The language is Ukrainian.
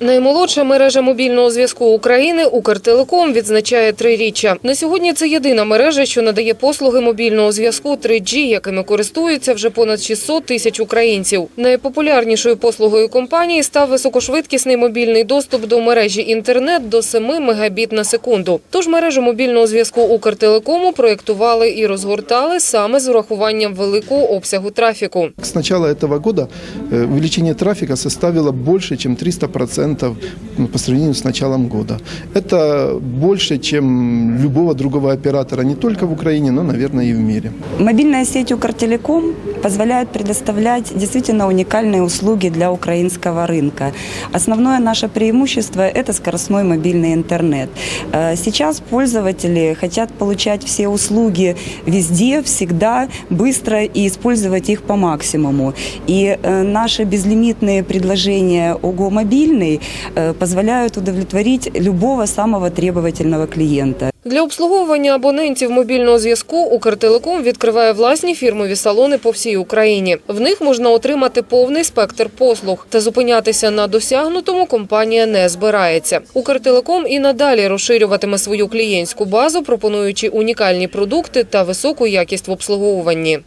Наймолодша мережа мобільного зв'язку України Укртелеком відзначає триріччя. На сьогодні це єдина мережа, що надає послуги мобільного зв'язку 3G, якими користуються вже понад 600 тисяч українців. Найпопулярнішою послугою компанії став високошвидкісний мобільний доступ до мережі інтернет до 7 мегабіт на секунду. Тож мережу мобільного зв'язку Укртелекому проєктували і розгортали саме з урахуванням великого обсягу трафіку. С начала этого года э, увеличение трафика составило больше, чем 300% ну, по сравнению с началом года. Это больше, чем любого другого оператора не только в Украине, но, наверное, и в мире. Мобильная сеть Укртелеком позволяет предоставлять действительно уникальные услуги для украинского рынка. Основное наше преимущество – это скоростной мобильный интернет. Э, Сейчас пользователи хотят получать все услуги везде, всегда, быстро и использовать их по максимуму. И э, наши безлимитные предложения ОГО «Мобильный» э, позволяют удовлетворить любого самого требовательного клиента. Для обслуговування абонентів мобільного зв'язку Укртелеком відкриває власні фірмові салони по всій Україні. В них можна отримати повний спектр послуг. Та зупинятися на досягнутому компанія не збирається. Укртелеком і надалі розширюватиме свою клієнтську базу, пропонуючи унікальні продукти та високу якість в обслуговуванні.